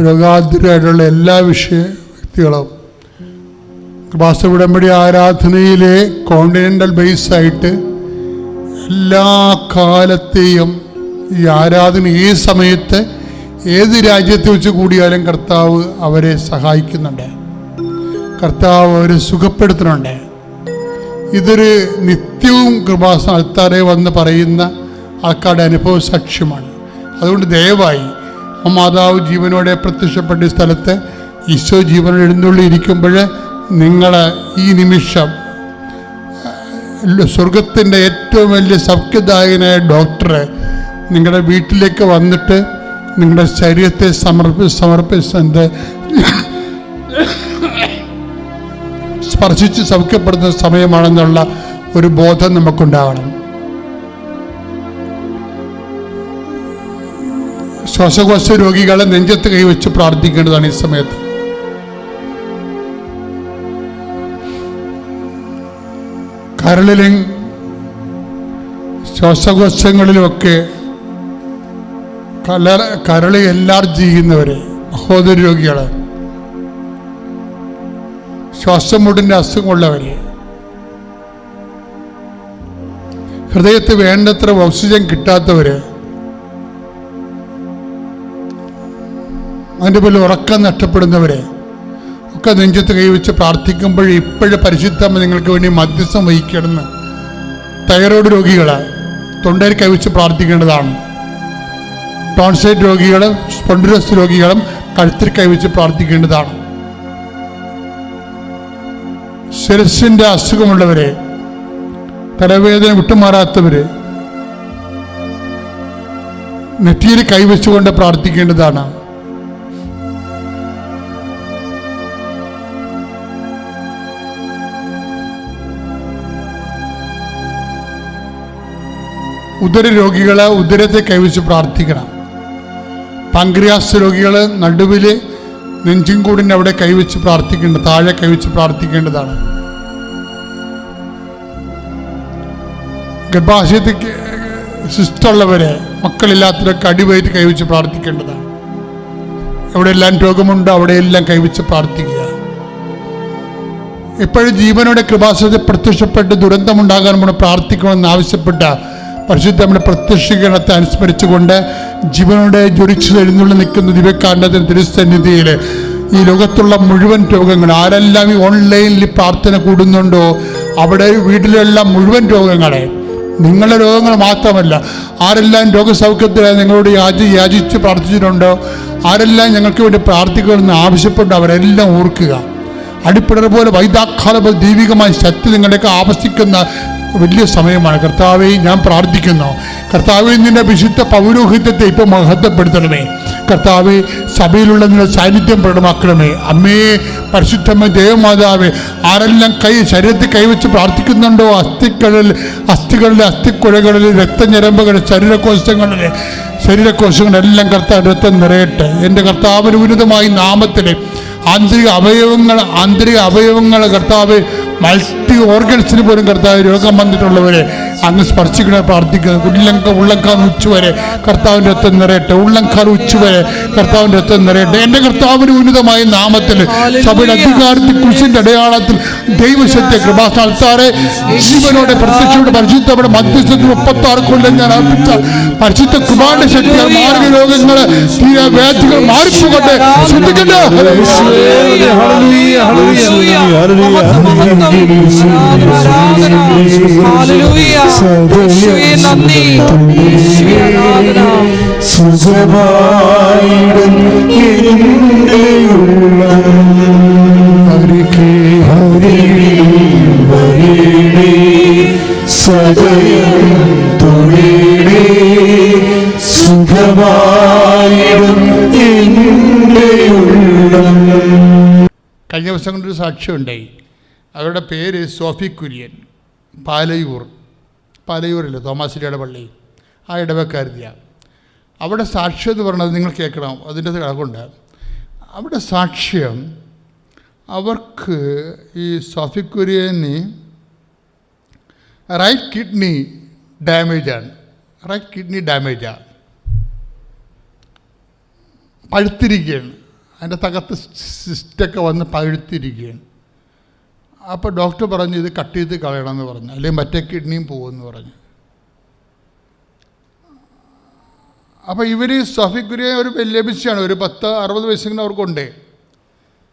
രോഗാതുരായിട്ടുള്ള എല്ലാ വിഷയ വ്യക്തികളും. കൃപാസ ആരാധനയിലെ കോണ്ടിനെന്റൽ ബേസായിട്ട് എല്ലാ കാലത്തെയും ഈ ആരാധന ഈ സമയത്ത് ഏത് രാജ്യത്തെ വെച്ച് കൂടിയാലും കർത്താവ് അവരെ സഹായിക്കുന്നുണ്ട്. കർത്താവ് അവരെ സുഖപ്പെടുത്തുന്നുണ്ട്. ഇതൊരു നിത്യവും കൃപാസ അൾത്താറെ വന്ന് പറയുന്ന ആൾക്കാരുടെ അനുഭവ സാക്ഷ്യമാണ്. അതുകൊണ്ട് ദയവായി ആ മാതാവ് ജീവനോടെ പ്രത്യക്ഷപ്പെട്ട സ്ഥലത്ത് ഈശോ ജീവനോട് എഴുന്നള്ളി ഇരിക്കുമ്പോൾ നിങ്ങൾ ഈ നിമിഷം സ്വർഗത്തിന്റെ ഏറ്റവും വലിയ സൗഖ്യദായകനായ ഡോക്ടറെ നിങ്ങളുടെ വീട്ടിലേക്ക് വന്നിട്ട് നിങ്ങളുടെ ശരീരത്തെ സമർപ്പി സമർപ്പിച്ചത് സ്പർശിച്ച് സൗഖ്യപ്പെടുന്ന സമയമാണെന്നുള്ള ഒരു ബോധം നമുക്കുണ്ടാകണം. ശ്വാസകോശ രോഗികളെ നെഞ്ചത്ത് കൈവച്ച് പ്രാർത്ഥിക്കേണ്ടതാണ് ഈ സമയത്ത്. കരളിലും ശ്വാസകോശങ്ങളിലുമൊക്കെ കല കരളി എൻലാർജ് ജീവിക്കുന്നവരെ മഹോദര രോഗികളെ ശ്വാസം മുടിന്റെ അസുഖമുള്ളവരെ ഹൃദയത്തിൽ വേണ്ടത്ര ഓക്സിജൻ കിട്ടാത്തവര് അതിന്റെ പേരിൽ ഉറക്കം നഷ്ടപ്പെടുന്നവരെ ഒക്കെ നെഞ്ചത്ത് കൈവച്ച് പ്രാർത്ഥിക്കുമ്പോൾ ഇപ്പോഴും പരിശുദ്ധമ്മ നിങ്ങൾക്ക് വേണ്ടി മധ്യസ്ഥം വഹിക്കണമെന്ന് തൈറോയ്ഡ് രോഗികളെ തൊണ്ടയിൽ കൈവച്ച് പ്രാർത്ഥിക്കേണ്ടതാണ്. ടോൺസൈറ്റ് രോഗികളും സ്പോണ്ടിലോസ് രോഗികളും കഴുത്തിൽ കൈവച്ച് പ്രാർത്ഥിക്കേണ്ടതാണ്. ശിരസിന്റെ അസുഖമുള്ളവരെ തലവേദന വിട്ടുമാറാത്തവര് നെറ്റിയിൽ കൈവച്ചുകൊണ്ട് പ്രാർത്ഥിക്കേണ്ടതാണ്. ഉദര രോഗികളെ ഉദരത്തെ കൈവച്ച് പ്രാർത്ഥിക്കണം. പങ്ക്രിയാസ് രോഗികൾ നടുവിൽ നെഞ്ചും കൂടിന്റെ അവിടെ കൈവച്ച് പ്രാർത്ഥിക്കേണ്ട താഴെ കൈവച്ച് പ്രാർത്ഥിക്കേണ്ടതാണ്. ഗർഭാശയത്തിൽ സിസ്റ്റുള്ളവരെ മക്കളില്ലാത്തവരൊക്കെ അടിവയറ്റ് കൈവച്ച് പ്രാർത്ഥിക്കേണ്ടതാണ്. എവിടെയെല്ലാം രോഗമുണ്ടോ അവിടെയെല്ലാം കൈവച്ച് പ്രാർത്ഥിക്കുക. എപ്പോഴും ജീവനോടെ കൃപാസനത്തിൽ പ്രത്യക്ഷപ്പെട്ട് ദുരന്തമുണ്ടാകാൻ നമ്മൾ പ്രാർത്ഥിക്കണമെന്ന് ആവശ്യപ്പെട്ട പരിശുദ്ധ നമ്മുടെ പ്രത്യക്ഷീകരണത്തെ അനുസ്മരിച്ചുകൊണ്ട് ജീവനോടെ ജ്വലിച്ചു എഴുന്നള്ളി നിൽക്കുന്ന ദിവ്യകാണ്ഡത്തിന് തിരുസന്നിധിയിൽ ഈ ലോകത്തുള്ള മുഴുവൻ രോഗങ്ങൾ ആരെല്ലാം ഈ ഓൺലൈനിൽ പ്രാർത്ഥന കൂടുന്നുണ്ടോ അവിടെ വീട്ടിലുള്ള മുഴുവൻ രോഗങ്ങളെ നിങ്ങളുടെ രോഗങ്ങൾ മാത്രമല്ല ആരെല്ലാം രോഗസൗഖ്യത്തിനായി നിങ്ങളോട് യാചി യാചിച്ച് പ്രാർത്ഥിച്ചിട്ടുണ്ടോ ആരെല്ലാം ഞങ്ങൾക്ക് വേണ്ടി പ്രാർത്ഥിക്കണമെന്ന് ആവശ്യപ്പെട്ട് അവരെല്ലാം ഓർക്കുക. അടിപ്പിടർ പോലെ വൈദാഖാല പോലെ ദൈവികമായ ശക്തി നിങ്ങളുടെയൊക്കെ ആവശ്യിക്കുന്ന വലിയ സമയമാണ്. കർത്താവെ ഞാൻ പ്രാർത്ഥിക്കുന്നു. കർത്താവെ നിന്റെ വിശുദ്ധ പൗരോഹിത്യത്തെ ഇപ്പോൾ മഹത്വപ്പെടുത്തണമേ. കർത്താവെ സഭയിലുള്ള നിന്റെ സാന്നിധ്യം പ്രകടമാക്കണമേ. അമ്മേ പരിശുദ്ധമ്മ ദേവമാതാവേ ആരെല്ലാം കൈ ശരീരത്തിൽ കൈവച്ച് പ്രാർത്ഥിക്കുന്നുണ്ടോ? അസ്ഥികളിൽ അസ്ഥികളിലെ അസ്ഥിക്കുഴകളിൽ രക്തഞരമ്പുകൾ ശരീരകോശങ്ങളിൽ ശരീരകോശങ്ങളെല്ലാം കർത്താവ് രക്തം നിറയട്ടെ. എന്റെ കർത്താവിന് ഉന്നതമായി നാമത്തിൽ ആന്തരിക അവയവങ്ങൾ ആന്തരിക അവയവങ്ങൾ കർത്താവ് മൾട്ടി ഓർഗൻസിന് പോലും കർത്താവ് രോഗം വന്നിട്ടുള്ളവരെ അങ്ങ് സ്പർശിക്കണ പ്രാർത്ഥിക്കുന്നത് ഉള്ളങ്ക ഉള്ളങ്കാൽ ഉച്ചുവരെ കർത്താവിന്റെ രക്തം നിറയട്ടെ. ഉള്ളങ്കാൽ ഉച്ചുവരെ കർത്താവിന്റെ രക്തം നിറയട്ടെ. എന്റെ കർത്താവിന് ഉന്നതമായ നാമത്തിൽ സഭയുടെ അധികാരത്തിൽ കുരിശിന്റെ അടയാളത്തിൽ ദൈവശക്തി കൃപാസ്ഥാനത്താറെ ജീവനോടെ പ്രത്യക്ഷയുടെ പരിശുദ്ധയുടെ മധ്യസ്ഥത്തിൽ മുപ്പത്തി ആറ് കൊല്ലം ഞാൻ അർപ്പിച്ച പരിശുദ്ധ കുമാരന്റെ ശക്തി മാർഗ രോഗങ്ങൾ തീരെ വ്യാധികൾ മാറിപ്പോകട്ടെ. ശ്രദ്ധിക്കട്ടെ. ഹല്ലേലൂയ, സുഖമായിടും എന്റെ ഉള്ളം വരേണേ സദയം കഴിഞ്ഞ ദിവസം സാക്ഷ്യമുണ്ടായി അവരുടെ പേര് സോഫി കുര്യൻ പാലയൂർ. പാലയൂരില്ലേ തോമാശ്ശേരിയുടെ പള്ളി. ആ ഇടവക്കാരുതിയാണ് അവിടെ സാക്ഷ്യം എന്ന് പറഞ്ഞത് നിങ്ങൾ കേൾക്കണം അതിന്റെ കണക്കുണ്ട് അവിടെ സാക്ഷ്യം അവർക്ക് ഈ സോഫി കുര്യന് റൈറ്റ് കിഡ്നി ഡാമേജാണ് റൈറ്റ് കിഡ്നി ഡാമേജാണ് പഴുത്തിരിക്കുകയാണ്. അതിന്റെ തകർത്ത് സിസ്റ്റൊക്കെ വന്ന് പഴുത്തിരിക്കുകയാണ്. അപ്പോൾ ഡോക്ടർ പറഞ്ഞു ഇത് കട്ട് ചെയ്ത് കളയണം എന്ന് പറഞ്ഞു. അല്ലെങ്കിൽ മറ്റേ കിഡ്നിയും പോകുമെന്ന് പറഞ്ഞു. അപ്പോൾ ഇവർ സഫിക് ഒരു ലഭിച്ചാണ് ഒരു പത്ത് അറുപത് വയസ്സെങ്കിലും അവർക്കുണ്ടേ.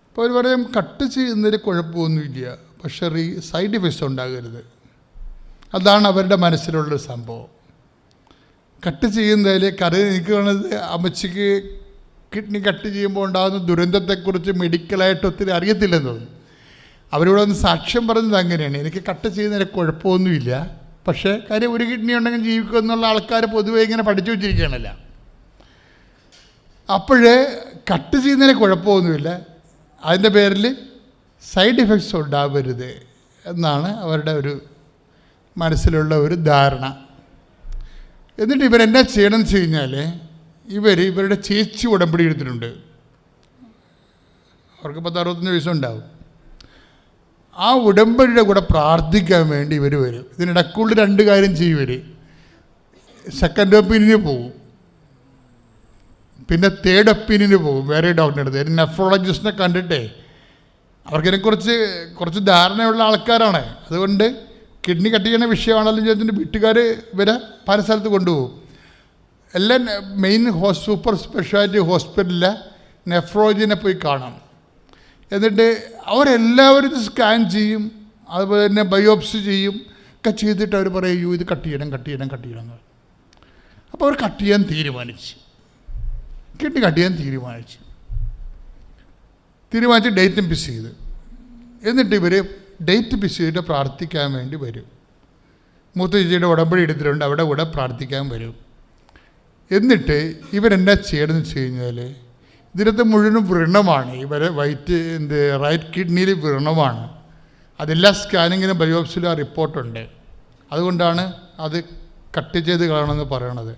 അപ്പോൾ അവർ പറയും കട്ട് ചെയ്യുന്നതിൽ കുഴപ്പമൊന്നുമില്ല. പക്ഷേ റീ സൈഡ് ഇഫക്ട്സ് ഉണ്ടാകരുത്. അതാണ് അവരുടെ മനസ്സിലുള്ള സംഭവം. കട്ട് ചെയ്യുന്നതിൽ കറി നിൽക്കുന്നത് അമ്മച്ചിക്ക് കിഡ്നി കട്ട് ചെയ്യുമ്പോൾ ഉണ്ടാകുന്ന ദുരന്തത്തെക്കുറിച്ച് മെഡിക്കലായിട്ട് ഒത്തിരി അറിയത്തില്ലെന്ന് അവരിവിടെ ഒന്ന് സാക്ഷ്യം പറഞ്ഞത് അങ്ങനെയാണ്. എനിക്ക് കട്ട് ചെയ്യുന്നതിന് കുഴപ്പമൊന്നുമില്ല. പക്ഷേ കാര്യം ഒരു കിഡ്നി ഉണ്ടെങ്കിൽ ജീവിക്കുക എന്നുള്ള ആൾക്കാർ പൊതുവെ ഇങ്ങനെ പഠിച്ചു വെച്ചിരിക്കുകയാണല്ല. അപ്പോഴേ കട്ട് ചെയ്യുന്നതിന് കുഴപ്പമൊന്നുമില്ല. അതിന്റെ പേരിൽ സൈഡ് ഇഫക്ട്സ് ഉണ്ടാവരുത് എന്നാണ് അവരുടെ ഒരു മനസ്സിലുള്ള ഒരു ധാരണ. എന്നിട്ട് ഇവരെന്നാ ചെയ്യണമെന്ന് വെച്ച് കഴിഞ്ഞാൽ ഇവർ ഇവരുടെ ചേച്ചി ഉടമ്പടി എടുത്തിട്ടുണ്ട്. അവർക്ക് പത്ത് അറുപത്തഞ്ച് വയസ്സുണ്ടാവും. ആ ഉടമ്പടിയുടെ കൂടെ പ്രാർത്ഥിക്കാൻ വേണ്ടി ഇവർ വരും. ഇതിനിടക്കുള്ളിൽ രണ്ട് കാര്യം ചെയ്യും സെക്കൻഡ് ഒപ്പീനിയന് പോകും പിന്നെ തേർഡ് ഒപ്പീനിയന് പോകും വേറെ ഡോക്ടറിന്റെ അടുത്ത് ഒരു നെഫ്രോളജിസ്റ്റിനെ കണ്ടിട്ടേ. അവർക്കിതിനെക്കുറിച്ച് കുറച്ച് ധാരണയുള്ള ആൾക്കാരാണ്. അതുകൊണ്ട് കിഡ്നി കട്ട് ചെയ്യുന്ന വിഷയമാണല്ലോ ചോദിച്ചിട്ട് വീട്ടുകാർ ഇവരെ പല സ്ഥലത്ത് കൊണ്ടുപോകും. എല്ലാം മെയിൻ സൂപ്പർ സ്പെഷ്യാലിറ്റി ഹോസ്പിറ്റലിലെ നെഫ്രോളജിനെ പോയി കാണാം എന്നിട്ട് അവരെല്ലാവരും സ്കാൻ ചെയ്യും അതുപോലെ തന്നെ ബയോപ്സി ചെയ്യും ഒക്കെ ചെയ്തിട്ട് അവർ പറയും ഇത് കട്ട് ചെയ്യണം കട്ട് ചെയ്യണം കട്ട് ചെയ്യണം എന്ന് അപ്പോൾ അവർ കട്ട് ചെയ്യാൻ തീരുമാനിച്ചു. കിട്ടി കട്ട് ചെയ്യാൻ തീരുമാനിച്ചു. തീരുമാനിച്ച് ഡേറ്റും ഫിക്സ് ചെയ്ത്. എന്നിട്ട് ഇവർ ഡേറ്റ് ഫിക്സ് ചെയ്തിട്ട് പ്രാർത്ഥിക്കാൻ വേണ്ടി വരും. മൂത്ത ചേച്ചിയുടെ ഉടമ്പടി എടുത്തിട്ടുണ്ട് അവിടെ കൂടെ പ്രാർത്ഥിക്കാൻ വരും. എന്നിട്ട് ഇവരെന്നാ ചെയ്യണമെന്ന് വെച്ച് കഴിഞ്ഞാൽ ഇതിനകത്ത് മുഴുവനും വ്രണമാണ്. ഇവരെ വൈറ്റ് എന്ത് റൈറ്റ് കിഡ്നിയിൽ വ്രണമാണ്. അതെല്ലാ സ്കാനിങ്ങിനും ബയോപ്സിലും ആ റിപ്പോർട്ടുണ്ട്. അതുകൊണ്ടാണ് അത് കട്ട് ചെയ്ത് കാണുമെന്ന് പറയണത്.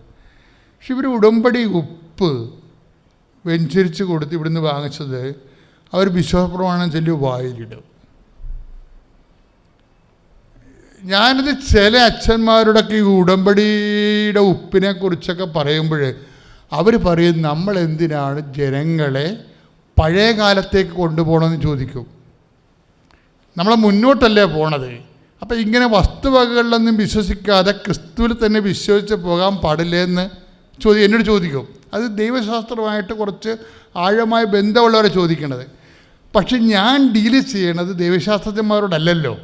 പക്ഷെ ഇവർ ഉടമ്പടി ഉപ്പ് വെഞ്ചരിച്ച് കൊടുത്ത് ഇവിടുന്ന് വാങ്ങിച്ചത് അവർ വിശ്വാസപ്രമാണം ചൊല്ലി വായിലിടും. ഞാനത് ചില അച്ഛന്മാരുടെയൊക്കെ ഈ ഉടമ്പടിയുടെ ഉപ്പിനെ കുറിച്ചൊക്കെ പറയുമ്പോൾ അവർ പറയും നമ്മൾ എന്തിനാണ് ജനങ്ങളെ പഴയ കാലത്തേക്ക് കൊണ്ടുപോകണമെന്ന് ചോദിക്കും. നമ്മൾ മുന്നോട്ടല്ലേ പോണത്. അപ്പം ഇങ്ങനെ വസ്തുവകകളിലൊന്നും വിശ്വസിക്കാതെ ക്രിസ്തുവിൽ തന്നെ വിശ്വസിച്ച് പോകാൻ പാടില്ലേ എന്ന് ചോദി എന്നോട് ചോദിക്കും. അത് ദൈവശാസ്ത്രമായിട്ട് കുറച്ച് ആഴമായ ബന്ധമുള്ളവരെ ചോദിക്കണത്. പക്ഷെ ഞാൻ ഡീൽ ചെയ്യണത് ദൈവശാസ്ത്രജ്ഞന്മാരോടല്ലല്ലോ.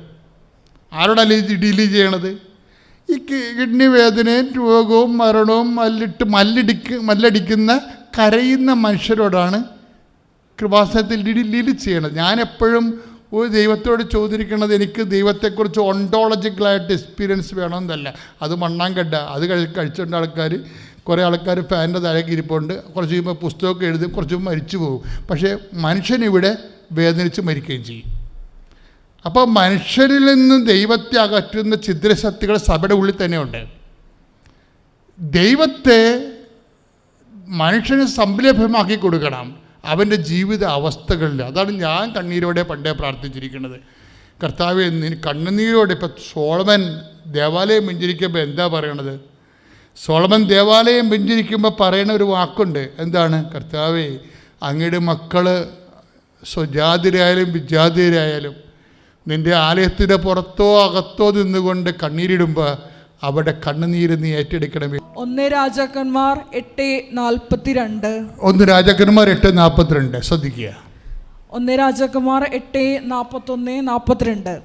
ആരോടല്ല ഡീൽ ചെയ്യണത്? ഈ കിഡ്നി വേദനയും രോഗവും മരണവും മല്ലിട്ട് മല്ലിടിക്ക് മല്ലടിക്കുന്ന കരയുന്ന മനുഷ്യരോടാണ് കൃപാസനത്തിൽ ലീൽ ചെയ്യണത്. ഞാൻ എപ്പോഴും ഒരു ദൈവത്തോട് ചോദിച്ചിരിക്കുന്നത് എനിക്ക് ദൈവത്തെക്കുറിച്ച് ഒണ്ടോളജിക്കലായിട്ട് എക്സ്പീരിയൻസ് വേണമെന്നല്ല. അത് മണ്ണാങ്കട്ട. അത് കഴി കഴിച്ചുകൊണ്ട് ആൾക്കാർ കുറേ ആൾക്കാർ ഫാനിന്റെ താഴേക്ക് ഇരിപ്പുണ്ട് കുറച്ച് കഴിയുമ്പോൾ പുസ്തകമൊക്കെ എഴുതി കുറച്ച് മരിച്ചു പോകും. പക്ഷേ മനുഷ്യനിവിടെ വേദനിച്ച് മരിക്കുകയും ചെയ്യും. അപ്പോൾ മനുഷ്യരിൽ നിന്ന് ദൈവത്തെ അകറ്റുന്ന ചിദ്രശക്തികൾ സഭയുടെ ഉള്ളിൽ തന്നെയുണ്ട്. ദൈവത്തെ മനുഷ്യന് സംലഭ്യമാക്കി കൊടുക്കണം. അവന്റെ ജീവിത അവസ്ഥകളിൽ. അതാണ് ഞാൻ കണ്ണീരോടെ പണ്ടേ പ്രാർത്ഥിച്ചിരിക്കുന്നത്. കർത്താവ് കണ്ണുനീരോടെ ഇപ്പം സോളമൻ ദേവാലയം പിഞ്ചിരിക്കുമ്പോൾ എന്താ പറയണത്? സോളമൻ ദേവാലയം പിഞ്ചിരിക്കുമ്പോൾ പറയുന്ന ഒരു വാക്കുണ്ട്. എന്താണ്? കർത്താവേ അങ്ങയുടെ മക്കൾ സ്വജാതിരായാലും വിജാതിരായാലും നിന്റെ ആലയത്തിന്റെ പുറത്തോ അകത്തോ നിന്നുകൊണ്ട് കണ്ണീരിടുമ്പോൾ അവിടെ കണ്ണുനീര് നീ ഏറ്റെടുക്കണമേ. ഒന്ന് രാജാക്കന്മാർ എട്ട് നാൽപ്പത്തിരണ്ട്. ഒന്ന് രാജാക്കന്മാർ എട്ട് നാൽപ്പത്തിരണ്ട്. ശ്രദ്ധിക്കുക. ഒന്ന് രാജാക്കന്മാർ എട്ട് നാൽപ്പത്തൊന്ന് നാൽപ്പത്തിരണ്ട്.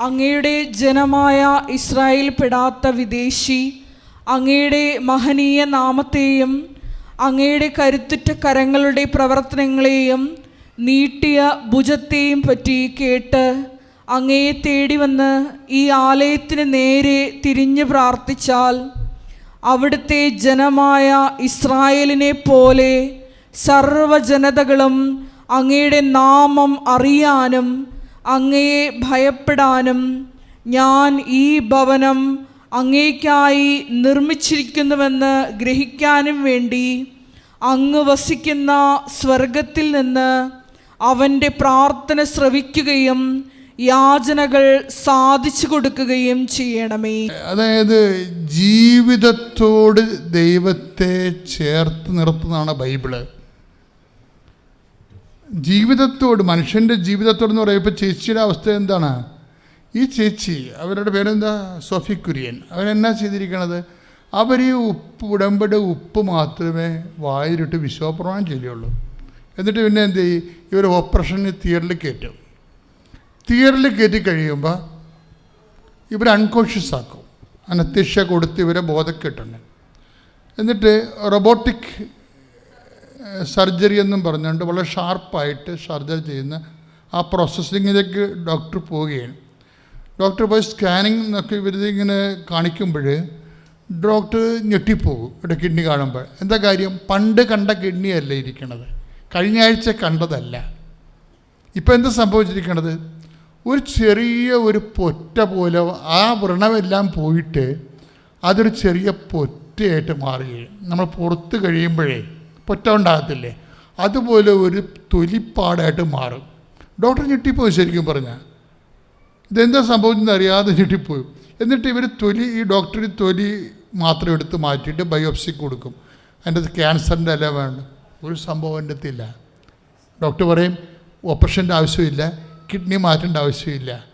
അങ്ങയുടെ ജനമായ ഇസ്രായേൽ പെടാത്ത വിദേശി അങ്ങയുടെ മഹനീയ നാമത്തെയും അങ്ങയുടെ കരുത്തുറ്റ കരങ്ങളുടെ പ്രവർത്തനങ്ങളെയും നീട്ടിയ ഭുജത്തെയും പറ്റി കേട്ട് അങ്ങയെ തേടി വന്ന് ഈ ആലയത്തിന് നേരെ തിരിഞ്ഞ് പ്രാർത്ഥിച്ചാൽ അവിടുത്തെ ജനമായ ഇസ്രായേലിനെ പോലെ സർവജനതകളും അങ്ങയുടെ നാമം അറിയാനും അങ്ങയെ ഭയപ്പെടാനും ഞാൻ ഈ ഭവനം അങ്ങേക്കായി നിർമ്മിച്ചിരിക്കുന്നുവെന്ന് ഗ്രഹിക്കാനും വേണ്ടി അങ്ങ് വസിക്കുന്ന സ്വർഗത്തിൽ നിന്ന് അവന്റെ പ്രാർത്ഥന ശ്രവിക്കുകയും യാചനകൾ സാധിച്ചു കൊടുക്കുകയും ചെയ്യണമേ. അതായത് ജീവിതത്തോട് ദൈവത്തെ ചേർത്ത് നിർത്തുന്നതാണ് ബൈബിൾ. ജീവിതത്തോട് മനുഷ്യന്റെ ജീവിതത്തോടെന്ന് പറയുമ്പോൾ ചേച്ചിയുടെ അവസ്ഥ എന്താണ്? ഈ ചേച്ചി അവരുടെ പേരെന്താ? സോഫി കുര്യൻ. അവരെന്നാ ചെയ്തിരിക്കണത്? അവർ ഈ ഉപ്പ് ഉടമ്പടി ഉപ്പ് മാത്രമേ വായിലിട്ട് വിശ്വപ്രമാണം ചെയ്യുള്ളൂ എന്നിട്ട് പിന്നെ എന്ത് ചെയ്യും? ഇവർ ഓപ്പറേഷൻ തിയേറ്ററിൽ കയറ്റും. തിയറിൽ കയറ്റി കഴിയുമ്പോൾ ഇവർ അൺകോൺഷ്യസ് ആക്കും. അനത്യക്ഷ കൊടുത്ത് ഇവരെ ബോധക്കെട്ടുണ്ട്. എന്നിട്ട് റൊബോട്ടിക് സർജറി എന്നും പറഞ്ഞുകൊണ്ട് വളരെ ഷാർപ്പായിട്ട് സർജറി ചെയ്യുന്ന ആ പ്രോസസ്സിങ്ങിലേക്ക് ഡോക്ടർ പോവുകയാണ്. ഡോക്ടർ പോയി സ്കാനിങ് എന്നൊക്കെ ഇവരിതിങ്ങനെ കാണിക്കുമ്പോൾ ഡോക്ടർ ഞെട്ടിപ്പോകും ഇവിടെ കിഡ്നി കാണുമ്പോൾ എന്താ കാര്യം? പണ്ട് കണ്ട കിഡ്നിയല്ല ഇരിക്കണത്. കഴിഞ്ഞ ആഴ്ച കണ്ടതല്ല. ഇപ്പം എന്താ സംഭവിച്ചിരിക്കണത്? ഒരു ചെറിയ ഒരു പൊറ്റ പോലെ ആ വ്രണമെല്ലാം പോയിട്ട് അതൊരു ചെറിയ പൊറ്റയായിട്ട് മാറുകയും നമ്മൾ പുറത്ത് കഴിയുമ്പോഴേ പൊറ്റ ഉണ്ടാകത്തില്ലേ? അതുപോലെ ഒരു തൊലിപ്പാടായിട്ട് മാറും. ഡോക്ടർ ഞെട്ടിപ്പോയി ശരിക്കും പറഞ്ഞാൽ ഇതെന്താ സംഭവിച്ചെന്ന് അറിയാതെ ഞെട്ടിപ്പോയി. എന്നിട്ട് ഇവർ തൊലി ഈ ഡോക്ടർ തൊലി മാത്രം എടുത്ത് മാറ്റിയിട്ട് ബയോപ്സി കൊടുക്കും. അതിന്റെ ക്യാൻസറിന്റെ അല്ല വേണ്ട ഒരു സംഭവം എന്റെ ഡോക്ടർ പറയും ഓപ്പറേഷന്റെ ആവശ്യമില്ല. കിഡ്നി മാറ്റേണ്ട ആവശ്യമില്ല.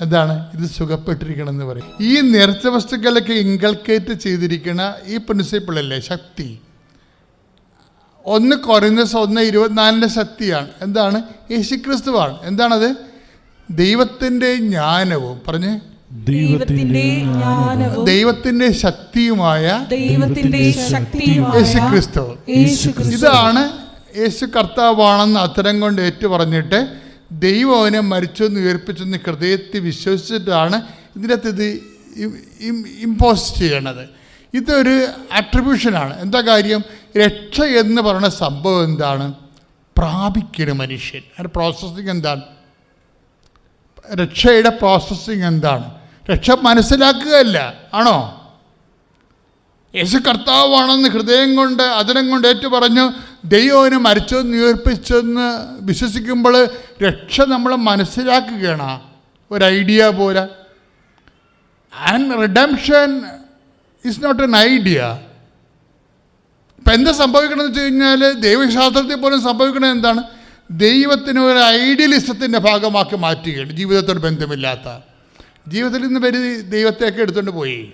എന്താണ്? ഇത് സുഖപ്പെട്ടിരിക്കണമെന്ന് പറയും. ഈ നേർച്ച വസ്തുക്കളൊക്കെ ഇൻകൾക്കേറ്റ് ചെയ്തിരിക്കുന്ന ഈ പ്രിൻസിപ്പിൾ അല്ലേ ശക്തി. ഒന്ന് കുറയുന്ന ഒന്ന് ഇരുപത്തിനാലിന്റെ ശക്തിയാണ്. എന്താണ്? യേശുക്രിസ്തുവാണ്. എന്താണത്? ദൈവത്തിന്റെ ജ്ഞാനവും. പറഞ്ഞ്. ദൈവത്തിന്റെ ജ്ഞാനവും. ദൈവത്തിന്റെ ശക്തിയുമായ ദൈവത്തിന്റെ ശക്തിയുമായ യേശുക്രിസ്തു. യേശു ക്രിസ്തു ഇതാണ് യേശു കർത്താവാണെന്ന് അത്തരം കൊണ്ട് ഏറ്റു പറഞ്ഞിട്ട് ദൈവം അവനെ മരിച്ചെന്ന് ഉയർപ്പിച്ചെന്ന് ഹൃദയത്തിൽ വിശ്വസിച്ചിട്ടാണ് ഇതിനകത്ത് ഇത് ഇമ്പോസ് ചെയ്യണത്. ഇതൊരു അട്രിബ്യൂഷനാണ് എന്താ കാര്യം? രക്ഷ എന്ന് പറയുന്ന സംഭവം എന്താണ്? പ്രാപിക്കണ മനുഷ്യൻ. അതിന്റെ പ്രോസസ്സിങ് എന്താണ്? രക്ഷയുടെ പ്രോസസ്സിങ് എന്താണ്? രക്ഷ മനസ്സിലാക്കുകയല്ല. ആണോ? യേശു കർത്താവാണെന്ന് ഹൃദയം കൊണ്ട് അതിനം കൊണ്ട് ഏറ്റു പറഞ്ഞു ദൈവവിനെ മരിച്ചു ഉയർപ്പിച്ചെന്ന് വിശ്വസിക്കുമ്പോൾ രക്ഷ നമ്മൾ മനസ്സിലാക്കുകയാണ്. ഒരു ഐഡിയ പോലെ. And redemption is not an idea ഇപ്പം എന്താ സംഭവിക്കണമെന്ന് വെച്ച് കഴിഞ്ഞാൽ ദൈവശാസ്ത്രത്തിൽ പോലും സംഭവിക്കണത് എന്താണ്? ദൈവത്തിന് ഒരു ഐഡിയലിസത്തിന്റെ ഭാഗമാക്കി മാറ്റുകയാണ്. ജീവിതത്തോട് ബന്ധമില്ലാത്ത. ജീവിതത്തിൽ നിന്ന് പേര് ദൈവത്തെയൊക്കെ എടുത്തുകൊണ്ട് പോയി.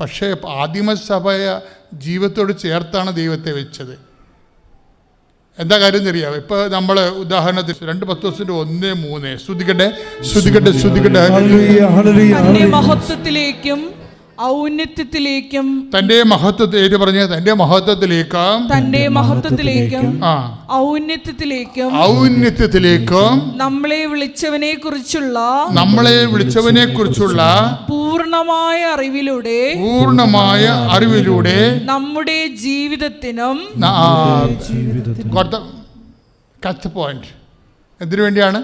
പക്ഷേ ആദിമസഭയ ജീവിതത്തോട് ചേർത്താണ് ദൈവത്തെ വെച്ചത്. എന്താ കാര്യം എന്നറിയാം ഇപ്പൊ നമ്മൾ ഉദാഹരണത്തിന് രണ്ട് പത്ത് ദിവസത്തിന്റെ ഒന്ന് മൂന്ന്. ശ്രുതിക്കട്ടെ? ശ്രുതിക്കട്ടെ ശ്രുതിക്കട്ടെ. ഹല്ലേലൂയ, ഹല്ലേലൂയ, തന്റെ മഹത്വത്തിലേക്കും ഔന്നത്യത്തിലേക്കും തന്റെ മഹത്വത്തെ ഏറ്റു പറഞ്ഞ? തന്റെ മഹത്വത്തിലേക്കും. തന്റെ മഹത്വത്തിലേക്കും ആ. ഔന്നത്യത്തിലേക്കും ഔന്നത്യത്തിലേക്കും. നമ്മളെ വിളിച്ചവനെ കുറിച്ചുള്ള നമ്മളെ വിളിച്ചവനെ കുറിച്ചുള്ള പൂർണമായ അറിവിലൂടെ പൂർണമായ അറിവിലൂടെ നമ്മുടെ ജീവിതത്തിനും കച്ച് പോയിന്റ് എന്തിനു വേണ്ടിയാണ്?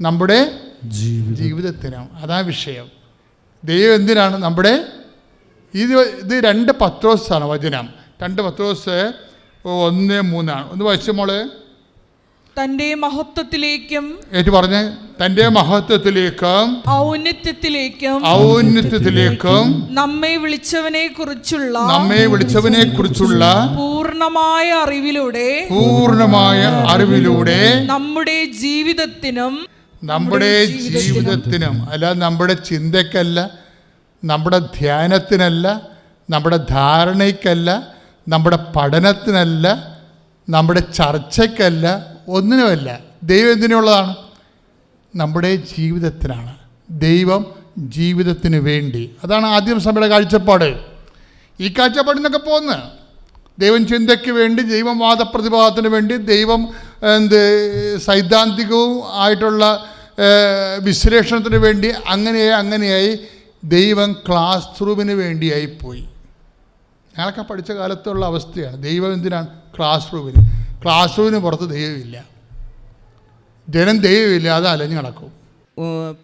നമ്മുടെ ജീവിതം. ജീവിതത്തിനും. അതാ വിഷയം. ദൈവം എന്തിനാണ് നമ്മുടെ ഇത് ഇത് രണ്ട് പത്രോസാണ് വചനം. രണ്ട് പത്രോസ് ഒന്ന് മൂന്നാണ്. ഒന്ന് വായിച്ച മോൾ. തന്റെ മഹത്വത്തിലേക്കും ഏറ്റു പറഞ്ഞ്. തന്റെ മഹത്വത്തിലേക്കും ഔന്നത്യത്തിലേക്കും ഔന്നത്യത്തിലേക്കും നമ്മെ വിളിച്ചവനെ കുറിച്ചുള്ള നമ്മെ വിളിച്ചവനെ കുറിച്ചുള്ള പൂർണമായ അറിവിലൂടെ പൂർണമായ അറിവിലൂടെ നമ്മുടെ ജീവിതത്തിനും നമ്മുടെ ജീവിതത്തിനും അല്ല നമ്മുടെ ചിന്തയ്ക്കല്ല നമ്മുടെ ധ്യാനത്തിനല്ല നമ്മുടെ ധാരണയ്ക്കല്ല നമ്മുടെ പഠനത്തിനല്ല നമ്മുടെ ചർച്ചയ്ക്കല്ല ഒന്നിനുമല്ല. ദൈവം എന്തിനുള്ളതാണ്? നമ്മുടെ ജീവിതത്തിനാണ്. ദൈവം ജീവിതത്തിന് വേണ്ടി. അതാണ് ആദ്യം സഭയുടെ കാഴ്ചപ്പാട്. ഈ കാഴ്ചപ്പാടിൽ നിന്നൊക്കെ പോകുന്നത് ദൈവം ചിന്തയ്ക്ക് വേണ്ടി ദൈവം വാദപ്രതിഭാതത്തിന് വേണ്ടി ദൈവം എന്ത് സൈദ്ധാന്തികവും ആയിട്ടുള്ള വിശ്ലേഷണത്തിന് വേണ്ടി അങ്ങനെയായി അങ്ങനെയായി ദൈവം ക്ലാസ് റൂമിന് വേണ്ടിയായി പോയി. ഞങ്ങളൊക്കെ പഠിച്ച കാലത്തുള്ള അവസ്ഥയാണ്. ദൈവം എന്തിനാണ് ക്ലാസ് റൂമിന് ക്ലാസ് റൂമിന് പുറത്ത് ദൈവമില്ല. ജനം ദൈവമില്ല അത് അലഞ്ഞു നടക്കും.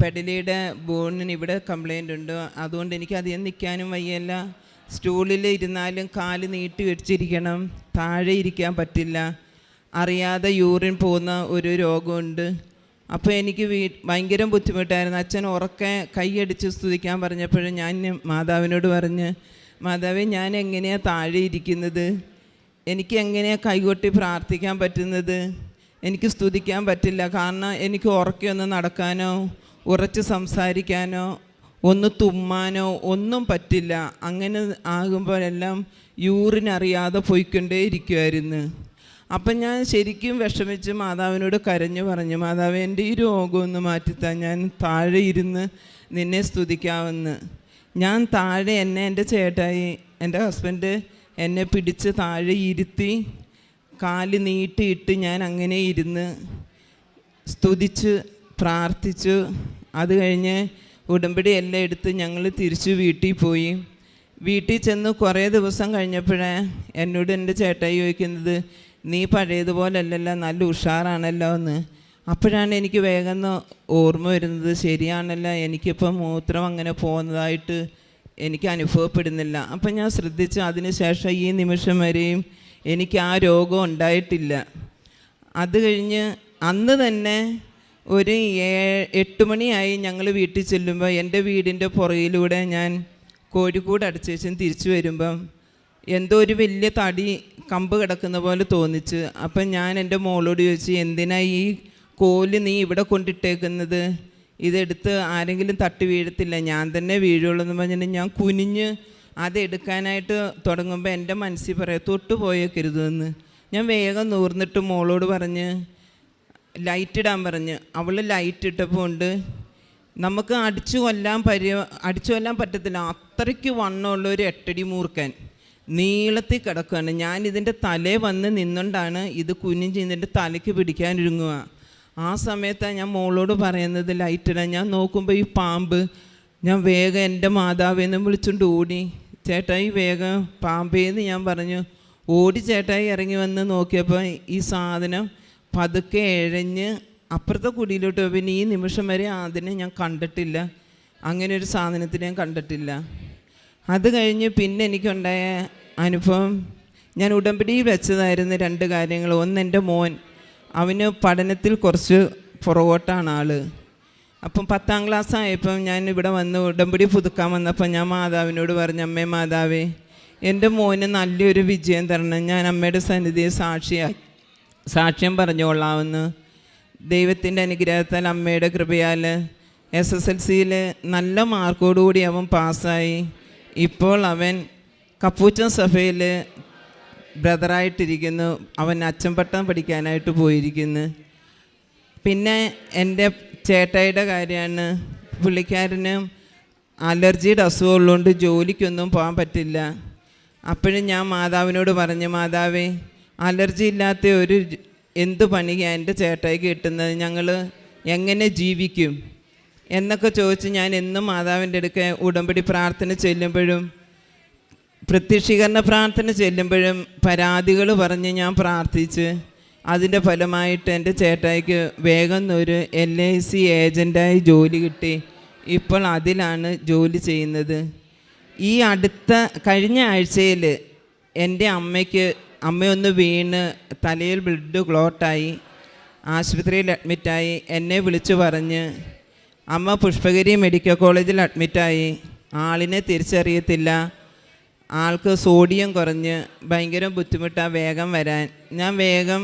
പെഡലിയുടെ ബോണിന് ഇവിടെ കംപ്ലൈന്റ് ഉണ്ട്. അതുകൊണ്ട് എനിക്ക് അധികം നിൽക്കാനും വയ്യല്ല. സ്റ്റൂളിൽ ഇരുന്നാലും കാൽ നീട്ടി വെച്ചിരിക്കണം. താഴെ ഇരിക്കാൻ പറ്റില്ല. അറിയാതെ യൂറിൻ പോകുന്ന ഒരു രോഗമുണ്ട്. അപ്പോൾ എനിക്ക് വീ ഭയങ്കര ബുദ്ധിമുട്ടായിരുന്നു. അച്ഛൻ ഉറക്കെ കൈയടിച്ച് സ്തുതിക്കാൻ പറഞ്ഞപ്പോഴും ഞാൻ മാതാവിനോട് പറഞ്ഞ് മാതാവേ ഞാൻ എങ്ങനെയാണ് താഴെ ഇരിക്കുന്നത്? എനിക്ക് എങ്ങനെയാണ് കൈകൊട്ടി പ്രാർത്ഥിക്കാൻ പറ്റുന്നത്? എനിക്ക് സ്തുതിക്കാൻ പറ്റില്ല. കാരണം എനിക്ക് ഉറക്കൊന്ന് നടക്കാനോ ഉറച്ച് സംസാരിക്കാനോ ഒന്ന് തുമ്മാനോ ഒന്നും പറ്റില്ല. അങ്ങനെ ആകുമ്പോഴെല്ലാം യൂറിനറിയാതെ പോയിക്കൊണ്ടേ ഇരിക്കുമായിരുന്നു അപ്പം ഞാൻ ശരിക്കും വിഷമിച്ച് മാതാവിനോട് കരഞ്ഞു പറഞ്ഞു മാതാവ് എന്റെ ഈ രോഗം ഒന്ന് മാറ്റിത്താൻ ഞാൻ താഴെ ഇരുന്ന് നിന്നെ സ്തുതിക്കാമെന്ന് ഞാൻ താഴെ എന്നെ എന്റെ ചേട്ടായി എന്റെ ഹസ്ബൻഡ് എന്നെ പിടിച്ച് താഴെ ഇരുത്തി കാൽ നീട്ടിയിട്ട് ഞാൻ അങ്ങനെ ഇരുന്ന് സ്തുതിച്ച് പ്രാർത്ഥിച്ചു അത് കഴിഞ്ഞ് ഉടമ്പടി എല്ലാം എടുത്ത് ഞങ്ങൾ തിരിച്ചു വീട്ടിൽ പോയി. വീട്ടിൽ ചെന്ന് കുറേ ദിവസം കഴിഞ്ഞപ്പോഴേ എന്നോട് എന്റെ ചേട്ടായി ചോദിക്കുന്നത് നീ പഴയതുപോലല്ലല്ലോ നല്ല ഉഷാറാണല്ലോ എന്ന്. അപ്പോഴാണ് എനിക്ക് വേഗം ഓർമ്മ വരുന്നത് ശരിയാണല്ലോ എനിക്കിപ്പോൾ മൂത്രം അങ്ങനെ പോകുന്നതായിട്ട് എനിക്ക് അനുഭവപ്പെടുന്നില്ല. അപ്പം ഞാൻ ശ്രദ്ധിച്ചു അതിനുശേഷം ഈ നിമിഷം വരെയും എനിക്ക് ആ രോഗം ഉണ്ടായിട്ടില്ല. അത് കഴിഞ്ഞ് അന്ന് തന്നെ ഒരു ഏ എട്ട് മണിയായി ഞങ്ങൾ വീട്ടിൽ ചെല്ലുമ്പോൾ എന്റെ വീടിന്റെ പുറകിലൂടെ ഞാൻ കോഴിക്കോട് അടച്ചു വെച്ചും തിരിച്ചു വരുമ്പം എന്തോ ഒരു വലിയ തടി കമ്പ് കിടക്കുന്ന പോലെ തോന്നിച്ച്. അപ്പം ഞാൻ എന്റെ മോളോട് ചോദിച്ചു എന്തിനാ ഈ കോൽ നീ ഇവിടെ കൊണ്ടിട്ടേക്കുന്നത്? ഇതെടുത്ത് ആരെങ്കിലും തട്ടി വീഴത്തില്ല. ഞാൻ തന്നെ വീഴുള്ളൂ എന്ന് പറഞ്ഞിട്ട് ഞാൻ കുനിഞ്ഞ് അതെടുക്കാനായിട്ട് തുടങ്ങുമ്പോൾ എന്റെ മനസ്സിൽ പറയാം തൊട്ട് പോയേക്കരുതെന്ന് ഞാൻ വേഗം നൂർന്നിട്ട് മോളോട് പറഞ്ഞ് ലൈറ്റ് ഇടാൻ പറഞ്ഞ്. അവൾ ലൈറ്റ് ഇട്ടപ്പോൾ ഉണ്ട്. നമുക്ക് അടിച്ചു കൊല്ലാൻ പരി അടിച്ചു കൊല്ലാൻ പറ്റത്തില്ല. അത്രയ്ക്ക് വണ്ണമുള്ള ഒരു എട്ടടി മൂർക്കൻ. നീളത്തിൽ കിടക്കുകയാണ് ഞാൻ ഇതിന്റെ തലേ വന്ന് നിന്നുകൊണ്ടാണ് ഇത് കുനിഞ്ഞ് ഇതിന്റെ തലയ്ക്ക് പിടിക്കാനൊരുങ്ങുക ആ സമയത്താണ് ഞാൻ മോളോട് പറയുന്നത് ലൈറ്റിടാൻ ഞാൻ നോക്കുമ്പോൾ ഈ പാമ്പ് ഞാൻ വേഗം എന്റെ മാതാവിന്ന് വിളിച്ചുകൊണ്ട് ഓടി. ചേട്ടായി വേഗം പാമ്പേന്ന് ഞാൻ പറഞ്ഞു. ഓടി ചേട്ടായി ഇറങ്ങി വന്ന് നോക്കിയപ്പോൾ ഈ സാധനം പതുക്കെ എഴഞ്ഞ് അപ്പുറത്തെ കുടിയിലോട്ട്. പിന്നെ ഈ നിമിഷം വരെ അതിനെ ഞാൻ കണ്ടിട്ടില്ല. അങ്ങനെ ഒരു സാധനത്തിനെ ഞാൻ കണ്ടിട്ടില്ല. അത് കഴിഞ്ഞ് പിന്നെ എനിക്കുണ്ടായ അനുഭവം ഞാൻ ഉടമ്പടിയിൽ വെച്ചതായിരുന്നു രണ്ട് കാര്യങ്ങൾ. ഒന്ന് എന്റെ മോൻ. അവന് പഠനത്തിൽ കുറച്ച് പുറകോട്ടാണ് ആൾ അപ്പം പത്താം ക്ലാസ് ആയപ്പം ഞാൻ ഇവിടെ വന്ന് ഉടമ്പടി പുതുക്കാൻ വന്നപ്പോൾ ഞാൻ മാതാവിനോട് പറഞ്ഞു അമ്മേ മാതാവേ എന്റെ മോന് നല്ലൊരു വിജയം തരണം. ഞാൻ അമ്മയുടെ സന്നിധിയെ സാക്ഷിയാ സാക്ഷ്യം പറഞ്ഞോളാമെന്ന് ദൈവത്തിന്റെ അനുഗ്രഹത്താൽ അമ്മയുടെ കൃപയാൽ എസ് എസ് എൽ സിയിൽ നല്ല മാർക്കോടുകൂടി അവൻ പാസ്സായി ഇപ്പോൾ അവൻ കപ്പൂച്ചൻ സഭയിൽ ബ്രദറായിട്ടിരിക്കുന്നു. അവൻ അച്ചമ്പട്ടം പഠിക്കാനായിട്ട് പോയിരിക്കുന്നു. പിന്നെ എന്റെ ചേട്ടായിയുടെ കാര്യമാണ്. പുള്ളിക്കാരന് അലർജിയുടെ അസുഖമുള്ളതുകൊണ്ട് ജോലിക്കൊന്നും പോകാൻ പറ്റില്ല. അപ്പോഴും ഞാൻ മാതാവിനോട് പറഞ്ഞു മാതാവേ അലർജി ഇല്ലാത്ത ഒരു എന്ത് പണിയാണ് എന്റെ ചേട്ടായിക്ക് കിട്ടുന്നത്? ഞങ്ങൾ എങ്ങനെ ജീവിക്കും? എന്നൊക്കെ ചോദിച്ച് ഞാൻ എന്നും മാതാവിന്റെ അടുക്ക ഉടമ്പടി പ്രാർത്ഥന ചെല്ലുമ്പോഴും പ്രത്യക്ഷീകരണ പ്രാർത്ഥന ചെല്ലുമ്പോഴും പരാതികൾ പറഞ്ഞ് ഞാൻ പ്രാർത്ഥിച്ച് അതിന്റെ ഫലമായിട്ട് എന്റെ ചേട്ടായിക്ക് വേഗം ഒരു എൽ ഐ സി ഏജന്റായി ജോലി കിട്ടി. ഇപ്പോൾ അതിലാണ് ജോലി ചെയ്യുന്നത്. ഈ അടുത്ത കഴിഞ്ഞ ആഴ്ചയിൽ എന്റെ അമ്മയ്ക്ക് അമ്മയൊന്ന് വീണ് തലയിൽ ബ്ലഡ് ക്ലോട്ടായി. ആശുപത്രിയിൽ അഡ്മിറ്റായി. എന്നെ വിളിച്ചു പറഞ്ഞ് അമ്മ പുഷ്പഗിരി മെഡിക്കൽ കോളേജിൽ അഡ്മിറ്റായി. ആളിനെ തിരിച്ചറിയത്തില്ല. ആൾക്ക് സോഡിയം കുറഞ്ഞ് ഭയങ്കര ബുദ്ധിമുട്ടാണ് വേഗം വരാൻ. ഞാൻ വേഗം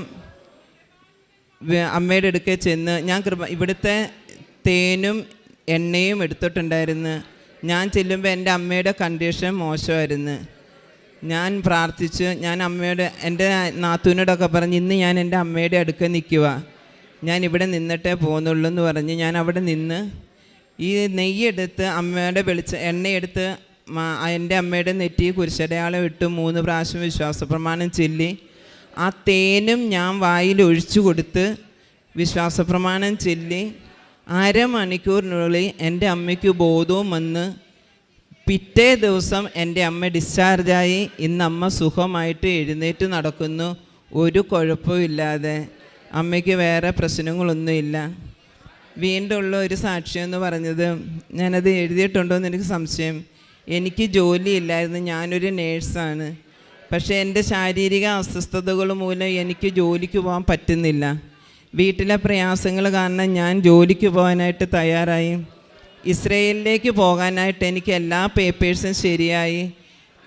അമ്മയുടെ അടുക്കൽ ചെന്ന് ഞാൻ കൃപ ഇവിടുത്തെ തേനും എണ്ണയും എടുത്തിട്ടുണ്ടായിരുന്നു. ഞാൻ ചെല്ലുമ്പോൾ എന്റെ അമ്മയുടെ കണ്ടീഷൻ മോശമായിരുന്നു. ഞാൻ പ്രാർത്ഥിച്ച് ഞാൻ അമ്മയുടെ എന്റെ നാത്തൂനോടൊക്കെ പറഞ്ഞ് ഇന്ന് ഞാൻ എന്റെ അമ്മയുടെ അടുക്ക നിൽക്കുക ഞാൻ ഇവിടെ നിന്നിട്ടേ പോകുന്നുള്ളൂ എന്ന് പറഞ്ഞ് ഞാൻ അവിടെ നിന്ന് ഈ നെയ്യെടുത്ത് അമ്മയുടെ വെളിച്ച എണ്ണയെടുത്ത് എന്റെ അമ്മയുടെ നെറ്റി കുരിശടയാളം ഇട്ട് മൂന്ന് പ്രാവശ്യം വിശ്വാസപ്രമാണം ചൊല്ലി. ആ തേനും ഞാൻ വായിൽ ഒഴിച്ചു കൊടുത്ത് വിശ്വാസപ്രമാണം ചൊല്ലി. അരമണിക്കൂറിനുള്ളിൽ എന്റെ അമ്മയ്ക്ക് ബോധവും വന്ന് പിറ്റേ ദിവസം എന്റെ അമ്മ ഡിസ്ചാർജായി. ഇന്ന് അമ്മ സുഖമായിട്ട് എഴുന്നേറ്റ് നടക്കുന്നു. ഒരു കുഴപ്പമില്ലാതെ അമ്മയ്ക്ക് വേറെ പ്രശ്നങ്ങളൊന്നുമില്ല. വീണ്ടുള്ള ഒരു സാക്ഷ്യം എന്ന് പറഞ്ഞത് ഞാനത് എഴുതിയിട്ടുണ്ടോ എന്ന് എനിക്ക് സംശയം. എനിക്ക് ജോലിയില്ലായിരുന്നു. ഞാനൊരു നേഴ്സാണ്. പക്ഷേ എന്റെ ശാരീരിക അസ്വസ്ഥതകൾ മൂലം എനിക്ക് ജോലിക്ക് പോകാൻ പറ്റുന്നില്ല. വീട്ടിലെ പ്രയാസങ്ങൾ കാരണം ഞാൻ ജോലിക്ക് പോകാനായിട്ട് തയ്യാറായി. ഇസ്രയേലിലേക്ക് പോകാനായിട്ട് എനിക്ക് എല്ലാ പേപ്പേഴ്സും ശരിയായി.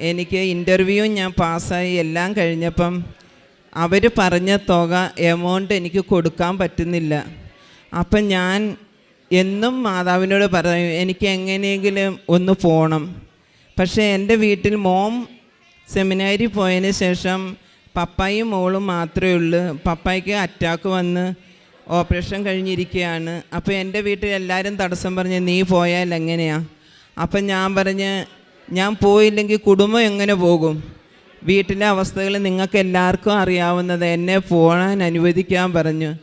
എനിക്ക് ഇന്റർവ്യൂ ഞാൻ പാസ്സായി. എല്ലാം കഴിഞ്ഞപ്പം അവർ പറഞ്ഞ തുക എമൗണ്ട് എനിക്ക് കൊടുക്കാൻ പറ്റുന്നില്ല. അപ്പം ഞാൻ എന്നും മാതാവിനോട് പറയും എനിക്ക് എങ്ങനെയെങ്കിലും ഒന്ന് പോകണം പക്ഷേ എന്റെ വീട്ടിൽ മോം സെമിനാരി പോയതിന് ശേഷം പപ്പായും മോളും മാത്രമേ ഉള്ളൂ. പപ്പായ്ക്ക് അറ്റാക്ക് വന്ന് ഓപ്പറേഷൻ കഴിഞ്ഞിരിക്കുകയാണ്. അപ്പോൾ എന്റെ വീട്ടിൽ എല്ലാവരും തടസ്സം പറഞ്ഞ് നീ പോയാൽ എങ്ങനെയാ? അപ്പം ഞാൻ പറഞ്ഞ് ഞാൻ പോയില്ലെങ്കിൽ കുടുംബം എങ്ങനെ പോകും? വീട്ടിലെ അവസ്ഥകൾ നിങ്ങൾക്ക് എല്ലാവർക്കും അറിയാവുന്നത് എന്നെ പോകാൻ അനുവദിക്കാൻ പറഞ്ഞു.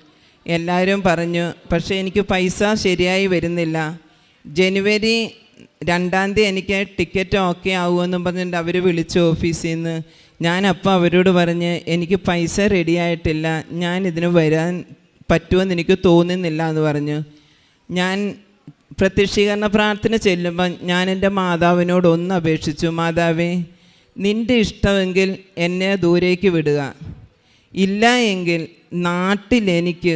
എല്ലാവരും പറഞ്ഞു പക്ഷേ എനിക്ക് പൈസ ശരിയായി വരുന്നില്ല. ജനുവരി രണ്ടാം തീയതി എനിക്ക് ടിക്കറ്റ് ഓക്കെ ആവുമെന്നും പറഞ്ഞിട്ട് അവർ വിളിച്ചു ഓഫീസിൽ നിന്ന് ഞാൻ അപ്പം അവരോട് പറഞ്ഞ് എനിക്ക് പൈസ റെഡിയായിട്ടില്ല ഞാൻ ഇതിന് വരാൻ പറ്റുമെന്ന് എനിക്ക് തോന്നുന്നില്ല എന്ന് പറഞ്ഞു. ഞാൻ പ്രത്യക്ഷീകരണ പ്രാർത്ഥന ചെല്ലുമ്പോൾ ഞാൻ എന്റെ മാതാവിനോട് ഒന്ന് അപേക്ഷിച്ചു മാതാവേ നിന്റെ ഇഷ്ടമെങ്കിൽ എന്നെ ദൂരേക്ക് വിടുക. ഇല്ല എങ്കിൽ നാട്ടിൽ എനിക്ക്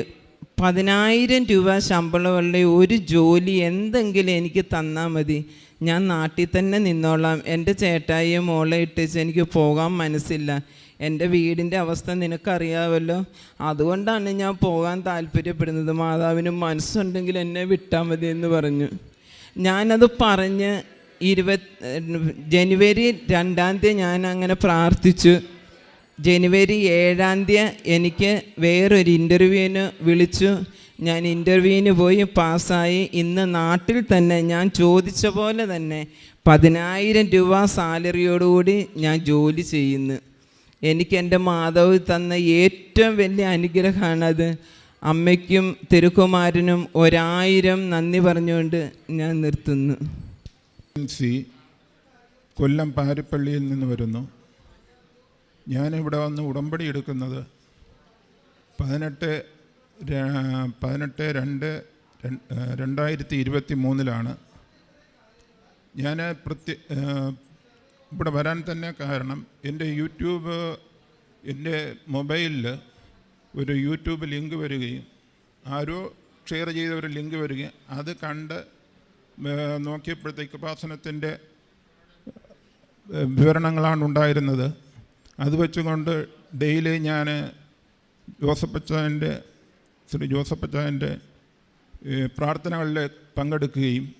പതിനായിരം രൂപ ശമ്പളമുള്ള ഒരു ജോലി എന്തെങ്കിലും എനിക്ക് തന്നാൽ മതി. ഞാൻ നാട്ടിൽ തന്നെ നിന്നോളാം. എന്റെ ചേട്ടായിയെ മോളെ ഇട്ടിച്ച് എനിക്ക് പോകാൻ മനസ്സില്ല. എന്റെ വീടിന്റെ അവസ്ഥ നിനക്കറിയാമല്ലോ അതുകൊണ്ടാണ് ഞാൻ പോകാൻ താല്പര്യപ്പെടുന്നത്. മാതാവിന് മനസ്സുണ്ടെങ്കിൽ എന്നെ വിട്ടാൽ മതി എന്ന് പറഞ്ഞു. ഞാനത് പറഞ്ഞ് ഇരുപത് ജനുവരി രണ്ടാം തീയതി ഞാൻ അങ്ങനെ പ്രാർത്ഥിച്ചു. ജനുവരി ഏഴാം തീയതി എനിക്ക് വേറൊരു ഇന്റർവ്യൂവിന് വിളിച്ചു. ഞാൻ ഇന്റർവ്യൂവിന് പോയി പാസ്സായി. ഇന്ന് നാട്ടിൽ തന്നെ ഞാൻ ചോദിച്ച പോലെ തന്നെ പതിനായിരം രൂപ സാലറിയോടുകൂടി ഞാൻ ജോലി ചെയ്യുന്നു. എനിക്ക് എന്റെ മാതാവ് തന്ന ഏറ്റവും വലിയ അനുഗ്രഹമാണത്. അമ്മയ്ക്കും തിരുക്കുമാരനും ഒരായിരം നന്ദി പറഞ്ഞുകൊണ്ട് ഞാൻ നിർത്തുന്നു. കൊല്ലം പാരിപ്പള്ളിയിൽ നിന്ന് വരുന്നു. ഞാനിവിടെ വന്ന് ഉടമ്പടി എടുക്കുന്നത് പതിനെട്ട് പതിനെട്ട് രണ്ട് രണ്ട്- രണ്ടായിരത്തി ഇരുപത്തി മൂന്നിലാണ് ഞാൻ പ്രത്യ ഇവിടെ വരാൻ തന്നെ കാരണം എന്റെ യൂട്യൂബ് എന്റെ മൊബൈലിൽ ഒരു യൂട്യൂബ് ലിങ്ക് വരികയും ആരോ ഷെയർ ചെയ്ത ഒരു ലിങ്ക് വരികയും അത് കണ്ട് നോക്കിയപ്പോഴത്തേക്ക് ഉപാസനത്തിന്റെ വിവരണങ്ങളാണ് ഉണ്ടായിരുന്നത്. അത് വെച്ചുകൊണ്ട് ഡെയിലി ഞാൻ ജോസഫച്ചായന്റെ ശ്രീ ജോസഫ് അച്ചാന്റെ പ്രാർത്ഥനകളിൽ പങ്കെടുക്കുകയും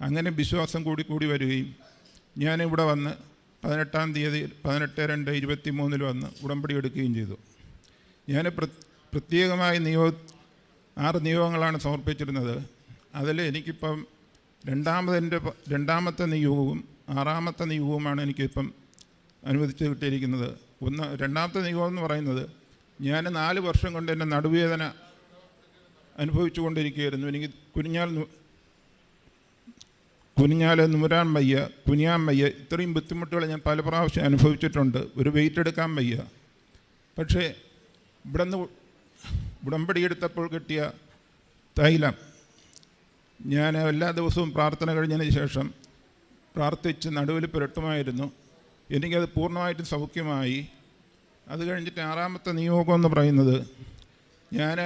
അങ്ങനെ വിശ്വാസം കൂടി കൂടി വരികയും ഞാനിവിടെ വന്ന് പതിനെട്ടാം തീയതി പതിനെട്ട് രണ്ട് ഇരുപത്തി മൂന്നിൽ വന്ന് ഉടമ്പടി എടുക്കുകയും ചെയ്തു. ഞാൻ പ്ര പ്രത്യേകമായി നിയോ ആറ് നിയോഗങ്ങളാണ് സമർപ്പിച്ചിരുന്നത്. അതിൽ എനിക്കിപ്പം രണ്ടാമതെന്റെ രണ്ടാമത്തെ നിയോഗവും ആറാമത്തെ നിയോഗവുമാണ് എനിക്കിപ്പം അനുവദിച്ച് കിട്ടിയിരിക്കുന്നത് ഒന്ന് രണ്ടാമത്തെ നിയമം എന്ന് പറയുന്നത് ഞാൻ നാല് വർഷം കൊണ്ട് എന്റെ നടുവേദന അനുഭവിച്ചു കൊണ്ടിരിക്കുകയായിരുന്നു എനിക്ക് കുനിഞ്ഞാൽ നു- കുനിഞ്ഞാൽ നുമരാൻ വയ്യ കുനിയാൻ വയ്യ ഇത്രയും ബുദ്ധിമുട്ടുകൾ ഞാൻ പല പ്രാവശ്യം അനുഭവിച്ചിട്ടുണ്ട്. ഒരു വെയിറ്റ് എടുക്കാൻ വയ്യ. പക്ഷേ ഇവിടെ നിന്ന് ഉടമ്പടി എടുത്തപ്പോൾ കിട്ടിയ തൈലം ഞാൻ എല്ലാ ദിവസവും പ്രാർത്ഥന കഴിഞ്ഞതിന് ശേഷം പ്രാർത്ഥിച്ച് നടുവിൽ പുരട്ടുമായിരുന്നു. എനിക്കത് പൂർണമായിട്ടും സൗഖ്യമായി. അത് കഴിഞ്ഞിട്ട് ആറാമത്തെ നിയോഗം എന്ന് പറയുന്നത് ഞാൻ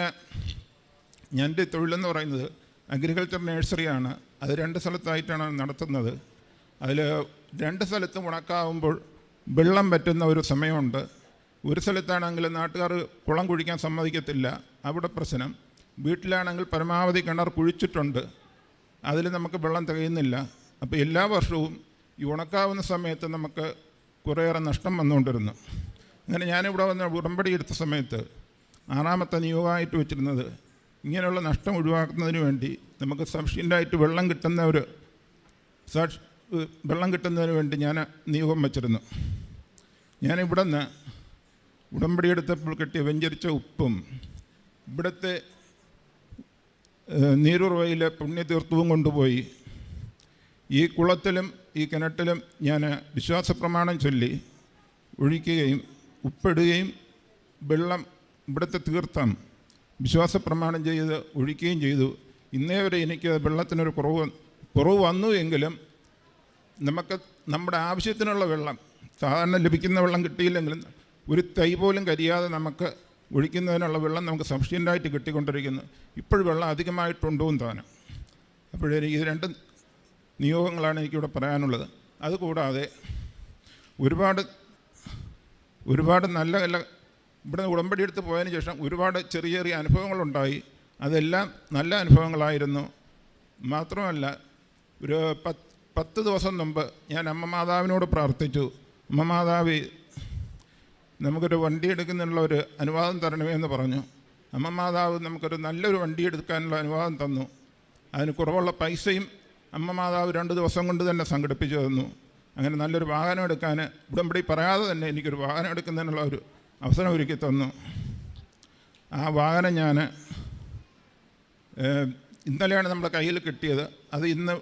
എന്റെ തൊഴിലെന്ന് പറയുന്നത് അഗ്രികൾച്ചർ നഴ്സറിയാണ് അത് രണ്ട് സ്ഥലത്തായിട്ടാണ് നടത്തുന്നത്. അതിൽ രണ്ട് സ്ഥലത്തും ഉണക്കാവുമ്പോൾ വെള്ളം പറ്റുന്ന ഒരു സമയമുണ്ട്. ഒരു സ്ഥലത്താണെങ്കിൽ നാട്ടുകാർ കുളം കുഴിക്കാൻ സമ്മതിക്കത്തില്ല. അവിടെ പ്രശ്നം. വീട്ടിലാണെങ്കിൽ പരമാവധി കിണർ കുഴിച്ചിട്ടുണ്ട്. അതിൽ നമുക്ക് വെള്ളം തികയുന്നില്ല. അപ്പോൾ എല്ലാ വർഷവും ഈ ഉണക്കാവുന്ന സമയത്ത് നമുക്ക് കുറേയേറെ നഷ്ടം വന്നുകൊണ്ടിരുന്നു. അങ്ങനെ ഞാനിവിടെ വന്ന് ഉടമ്പടി എടുത്ത സമയത്ത് ആറാമത്തെ നിയോഗമായിട്ട് വെച്ചിരുന്നത് ഇങ്ങനെയുള്ള നഷ്ടം ഒഴിവാക്കുന്നതിന് വേണ്ടി നമുക്ക് സഫിഷ്യന്റായിട്ട് വെള്ളം കിട്ടുന്ന ഒരു വെള്ളം കിട്ടുന്നതിന് വേണ്ടി ഞാൻ നിയോഗം വച്ചിരുന്നു. ഞാനിവിടെ നിന്ന് ഉടമ്പടി എടുത്തപ്പോൾ കിട്ടിയ വെഞ്ചരിച്ച ഉപ്പും ഇവിടുത്തെ നീരുറവയിലെ പുണ്യതീർത്ഥവും കൊണ്ടുപോയി ഈ കുളത്തിലും ഈ കിണറ്റിലും ഞാൻ വിശ്വാസപ്രമാണം ചൊല്ലി ഒഴിക്കുകയും ഉപ്പിടുകയും വെള്ളം ഇവിടുത്തെ തീർത്ഥം വിശ്വാസപ്രമാണം ചെയ്ത് ഒഴിക്കുകയും ചെയ്തു. ഇന്നേ വരെ എനിക്ക് വെള്ളത്തിനൊരു കുറവ് കുറവ് വന്നു എങ്കിലും നമുക്ക് നമ്മുടെ ആവശ്യത്തിനുള്ള വെള്ളം സാധാരണ ലഭിക്കുന്ന വെള്ളം കിട്ടിയില്ലെങ്കിലും ഒരു തൈ പോലും കരിയാതെ നമുക്ക് ഒഴിക്കുന്നതിനുള്ള വെള്ളം നമുക്ക് സഫിഷ്യന്റായിട്ട് കിട്ടിക്കൊണ്ടിരിക്കുന്നു. ഇപ്പോഴും വെള്ളം അധികമായിട്ടുണ്ടോ എന്ന് താനും അപ്പോഴേ ഇത് രണ്ട് നിയോഗങ്ങളാണ് എനിക്കിവിടെ പറയാനുള്ളത്. അതുകൂടാതെ ഒരുപാട് ഒരുപാട് നല്ല നല്ല ഇവിടെ ഉടമ്പടി എടുത്ത് പോയതിന് ശേഷം ഒരുപാട് ചെറിയ ചെറിയ അനുഭവങ്ങളുണ്ടായി. അതെല്ലാം നല്ല അനുഭവങ്ങളായിരുന്നു. മാത്രമല്ല ഒരു പത്ത് പത്ത് ദിവസം മുമ്പ് ഞാൻ അമ്മ മാതാവിനോട് പ്രാർത്ഥിച്ചു. അമ്മ മാതാവ് നമുക്കൊരു വണ്ടി എടുക്കുന്നതിനുള്ള ഒരു അനുവാദം തരണമേ എന്ന് പറഞ്ഞു. അമ്മ മാതാവ് നമുക്കൊരു നല്ലൊരു വണ്ടി എടുക്കാനുള്ള അനുവാദം തന്നു. അതിന് കുറവുള്ള പൈസയും അമ്മ മാതാവ് രണ്ട് ദിവസം കൊണ്ട് തന്നെ സംഘടിപ്പിച്ചു തന്നു. അങ്ങനെ നല്ലൊരു വാഹനം എടുക്കാൻ ഉടമ്പടി പറയാതെ തന്നെ എനിക്കൊരു വാഹനം എടുക്കുന്നതിനുള്ള ഒരു അവസരം ഒരുക്കി തന്നു. ആ വാഹനം ഞാൻ ഇന്നലെയാണ് നമ്മുടെ കയ്യിൽ കിട്ടിയത്. അത് ഇന്ന്